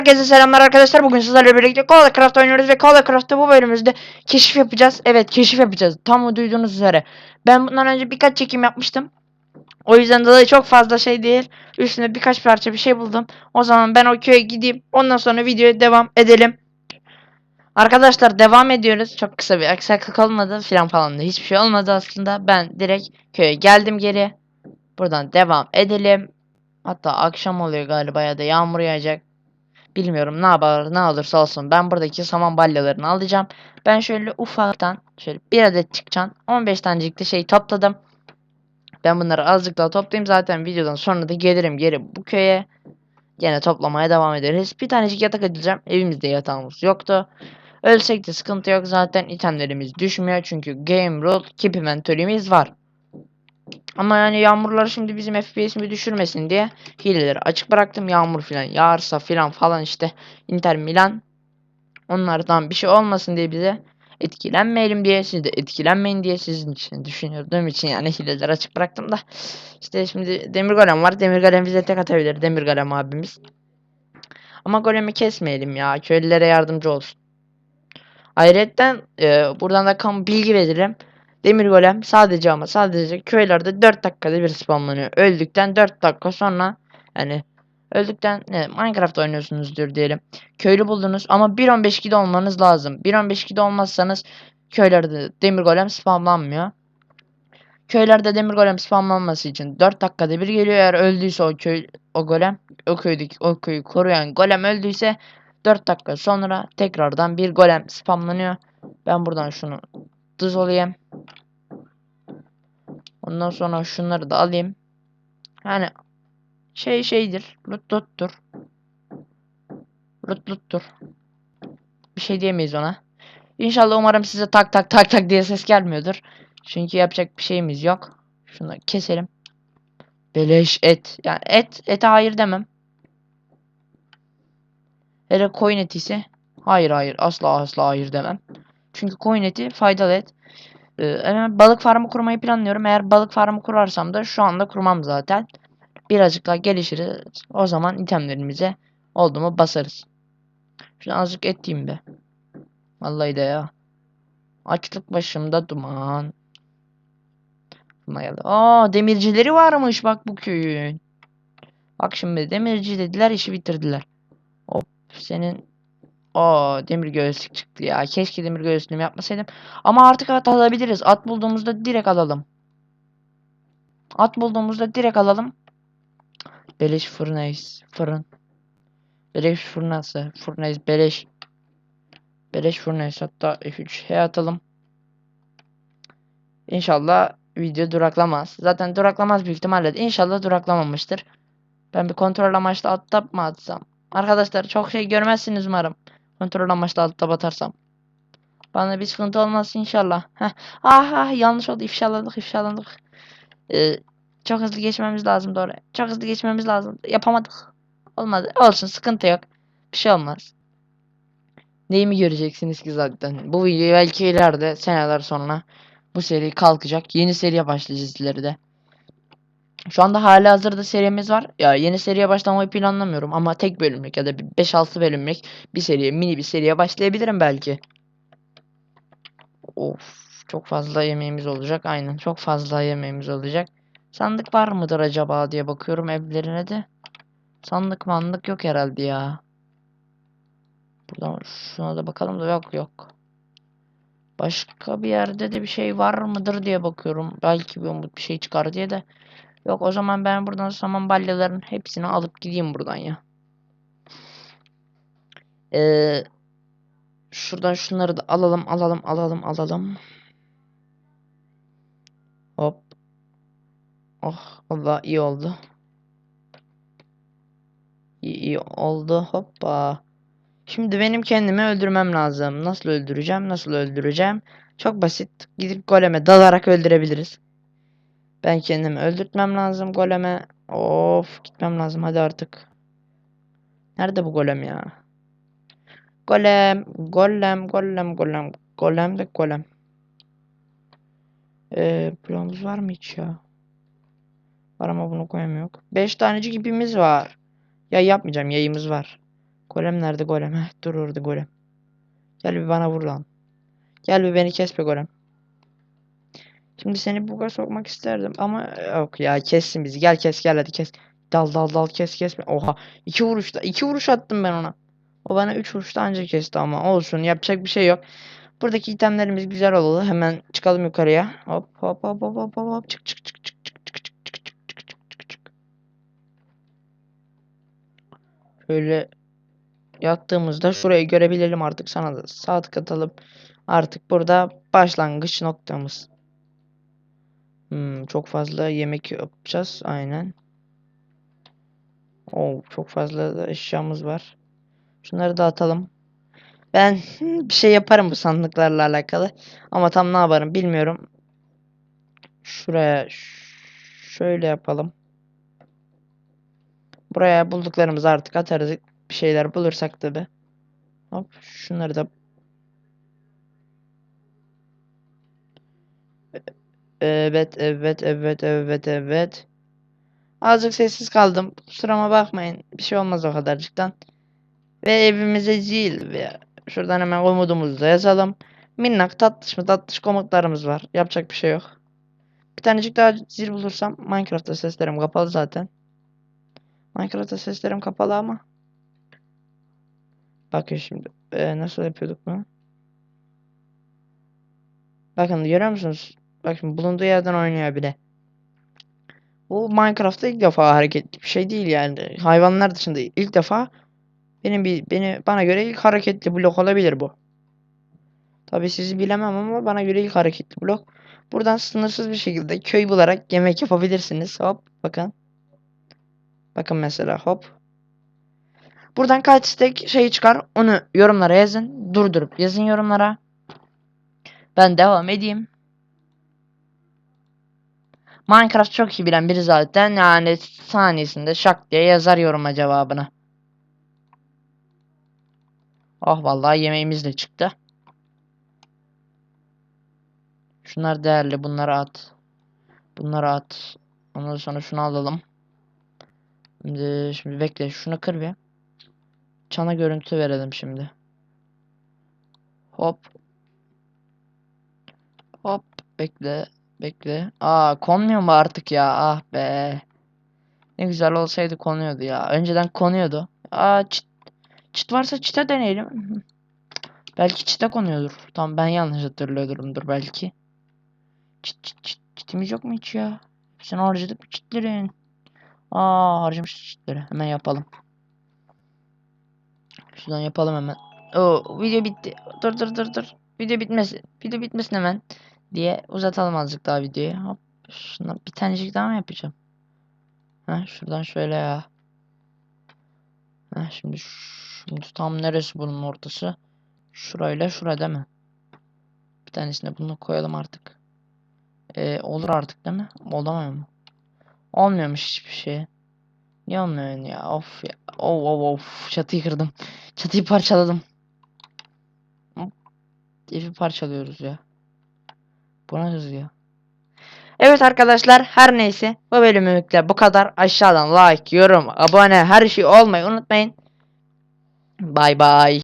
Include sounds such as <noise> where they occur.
Herkese selamlar arkadaşlar. Bugün sizlerle birlikte of Craft oynuyoruz ve of Craft'ta bu bölümümüzde keşif yapacağız. Evet keşif yapacağız. Tam o duyduğunuz üzere. Ben bundan önce birkaç çekim yapmıştım. O yüzden dolayı çok fazla şey değil. Üstüne birkaç parça bir şey buldum. O zaman ben o köye gideyim. Ondan sonra videoya devam edelim. Arkadaşlar devam ediyoruz. Çok kısa bir aksaklık olmadı filan falan da hiçbir şey olmadı aslında. Ben direkt köye geldim geri. Buradan devam edelim. Hatta akşam oluyor galiba ya da yağmur yağacak. Bilmiyorum ne yapar ne olursa olsun. Ben buradaki saman balyalarını alacağım. Ben şöyle ufaktan şöyle bir adet çıkacağım. 15 tanecik de şey topladım. Ben bunları azıcık daha toplayayım. Zaten videodan sonra da gelirim geri bu köye. Gene toplamaya devam ederiz. Bir tanecik yatak edeceğim. Evimizde yatağımız yoktu. Ölsek de sıkıntı yok. Zaten itemlerimiz düşmüyor. Çünkü game rule keep inventory'miz var. Ama yani yağmurlar şimdi bizim FPS'imi düşürmesin diye hileleri açık bıraktım. Yağmur filan yağarsa filan falan işte Inter Milan onlardan bir şey olmasın diye bize etkilenmeyelim diye siz de etkilenmeyin diye sizin için düşünürdüğüm için yani hileleri açık bıraktım da işte şimdi Demir Golem var. Demir Golem bize tek atabilir. Demir Golem abimiz. Ama golemi kesmeyelim ya. Köylülere yardımcı olsun. Ayrıca e, buradan da kamu bilgi verelim. Demir golem sadece ama sadece köylerde 4 dakikada bir spamlanıyor. Öldükten 4 dakika sonra yani öldükten ne Minecraft oynuyorsunuzdur diyelim. Köylü buldunuz ama 1.15.2'de olmanız lazım. 1.15.2'de olmazsanız köylerde demir golem spamlanmıyor. Köylerde demir golem spamlanması için 4 dakikada bir geliyor. Eğer öldüyse o köy o golem o köydeki o köyü koruyan golem öldüyse 4 dakika sonra tekrardan bir golem spamlanıyor. Ben buradan şunu dız olayım. Ondan sonra şunları da alayım. Yani şey şeydir. Lut luttur. Lut luttur. Bir şey diyemeyiz ona. İnşallah umarım size tak tak tak tak diye ses gelmiyordur. Çünkü yapacak bir şeyimiz yok. Şunu keselim. Beleş et. Yani et, ete hayır demem. Hele koyun eti ise hayır hayır asla asla hayır demem. Çünkü koyun eti faydalı et. Ee, balık farmı kurmayı planlıyorum. Eğer balık farmı kurarsam da şu anda kurmam zaten. Birazcık daha gelişiriz. O zaman itemlerimize oldu mu basarız. Şunu azıcık et be. Vallahi de ya. Açlık başımda duman. Aa demircileri varmış bak bu köyün. Bak şimdi demirci dediler işi bitirdiler. Hop senin Aa demir göğüslük çıktı ya. Keşke demir göğüslüğümü yapmasaydım. Ama artık at alabiliriz. At bulduğumuzda direkt alalım. At bulduğumuzda direkt alalım. Beleş furnace. Fırın. Beleş furnası. Furnace beleş. Beleş furnace. Hatta F3'e atalım. İnşallah video duraklamaz. Zaten duraklamaz büyük ihtimalle. İnşallah duraklamamıştır. Ben bir kontrol amaçlı altta mı atsam? Arkadaşlar çok şey görmezsiniz umarım. Kontrol amaçlı altta batarsam. Bana bir sıkıntı olmaz inşallah. Heh. Ah, ah yanlış oldu. İfşaladık ifşaladık. Ee, çok hızlı geçmemiz lazım doğru. Çok hızlı geçmemiz lazım. Yapamadık. Olmadı. Olsun sıkıntı yok. Bir şey olmaz. Neyimi göreceksiniz ki zaten. Bu video belki ileride seneler sonra bu seri kalkacak. Yeni seriye başlayacağız ileride. Şu anda hala hazırda serimiz var. Ya yeni seriye başlamayı planlamıyorum ama tek bölümlük ya da bir 5-6 bölümlük bir seriye, mini bir seriye başlayabilirim belki. Of, çok fazla yemeğimiz olacak. Aynen, çok fazla yemeğimiz olacak. Sandık var mıdır acaba diye bakıyorum evlerine de. Sandık mandık yok herhalde ya. Buradan şuna da bakalım da yok yok. Başka bir yerde de bir şey var mıdır diye bakıyorum. Belki bir umut bir şey çıkar diye de. Yok o zaman ben buradan saman balyaların hepsini alıp gideyim buradan ya. Ee, şuradan şunları da alalım alalım alalım alalım. Hop. Oh Allah iyi oldu. İyi, iyi oldu hoppa. Şimdi benim kendimi öldürmem lazım. Nasıl öldüreceğim? Nasıl öldüreceğim? Çok basit. Gidip goleme dalarak öldürebiliriz. Ben kendimi öldürtmem lazım goleme. Of gitmem lazım hadi artık. Nerede bu golem ya? Golem, golem, golem, golem, golem de golem. Ee, bloğumuz var mı hiç ya? Var ama bunu koyamıyor. 5 tanecik ipimiz var. Ya yapmayacağım yayımız var. Golem nerede golem? Heh, dur orada golem. Gel bir bana vur lan. Gel bir beni kes be golem. Şimdi seni buga sokmak isterdim ama yok ya kessin bizi. Gel kes gel hadi kes. Dal dal dal kes kes. Oha iki vuruşta iki vuruş attım ben ona. O bana üç vuruşta anca kesti ama olsun yapacak bir şey yok. Buradaki itemlerimiz güzel oldu. Hemen çıkalım yukarıya. Hop hop hop hop hop hop çık çık çık çık çık çık çık çık çık çık çık çık. Şöyle yattığımızda şurayı görebilelim artık sana da sağ tık atalım. Artık burada başlangıç noktamız. Hmm, çok fazla yemek yapacağız. Aynen. Oo, çok fazla da eşyamız var. Şunları da atalım. Ben <laughs> bir şey yaparım bu sandıklarla alakalı. Ama tam ne yaparım bilmiyorum. Şuraya şöyle yapalım. Buraya bulduklarımızı artık atarız. Bir şeyler bulursak tabi. Hop şunları da Evet, evet, evet, evet, evet. Azıcık sessiz kaldım. Kusuruma bakmayın. Bir şey olmaz o kadarcıktan. Ve evimize zil ve şuradan hemen komutumuzu da yazalım. Minnak tatlış mı tatlış komutlarımız var. Yapacak bir şey yok. Bir tanecik daha zil bulursam Minecraft'ta seslerim kapalı zaten. Minecraft'ta seslerim kapalı ama. Bakın şimdi. Ee, nasıl yapıyorduk bunu? Bakın görüyor musunuz? Bak şimdi bulunduğu yerden oynuyor bile. Bu Minecraft'ta ilk defa hareketli bir şey değil yani. Hayvanlar dışında ilk defa benim bir beni bana göre ilk hareketli blok olabilir bu. Tabii sizi bilemem ama bana göre ilk hareketli blok. Buradan sınırsız bir şekilde köy bularak yemek yapabilirsiniz. Hop bakın. Bakın mesela hop. Buradan kaç istek şey çıkar onu yorumlara yazın. Durdurup yazın yorumlara. Ben devam edeyim. Minecraft çok iyi bilen biri zaten yani saniyesinde şak diye yazar yoruma cevabını. Oh vallahi yemeğimiz de çıktı. Şunlar değerli bunları at. Bunları at. Ondan sonra şunu alalım. Şimdi, şimdi bekle şunu kır bir. Çana görüntü verelim şimdi. Hop. Hop bekle. Bekle. Aa konmuyor mu artık ya? Ah be. Ne güzel olsaydı konuyordu ya. Önceden konuyordu. Aa çit, çit varsa çite deneyelim. <laughs> Belki çite konuyordur. Tamam ben yanlış hatırlıyorumdur belki. Çit çit çit. Çitimiz yok mu hiç ya? Hepsini harcadık çitlerin? Aa harcamış çitleri. Hemen yapalım. Şuradan yapalım hemen. Oo video bitti. Dur dur dur dur. Video bitmesin. Video bitmesin hemen. Diye uzatalım azıcık daha videoyu. Hop. Şuna bir tanecik daha mı yapacağım? Heh, şuradan şöyle ya. Heh, şimdi şimdi tam neresi bunun ortası? Şurayla şura değil mi? Bir tanesine bunu koyalım artık. Ee, olur artık değil mi? Olamıyor mu? Olmuyormuş hiçbir şey. Niye olmuyor ya? Of ya. Of of of. Çatıyı kırdım. Çatıyı parçaladım. Evi parçalıyoruz ya. Buna hız ya. Evet arkadaşlar her neyse bu bölümlükte bu kadar. Aşağıdan like, yorum, abone her şey olmayı unutmayın. Bay bay.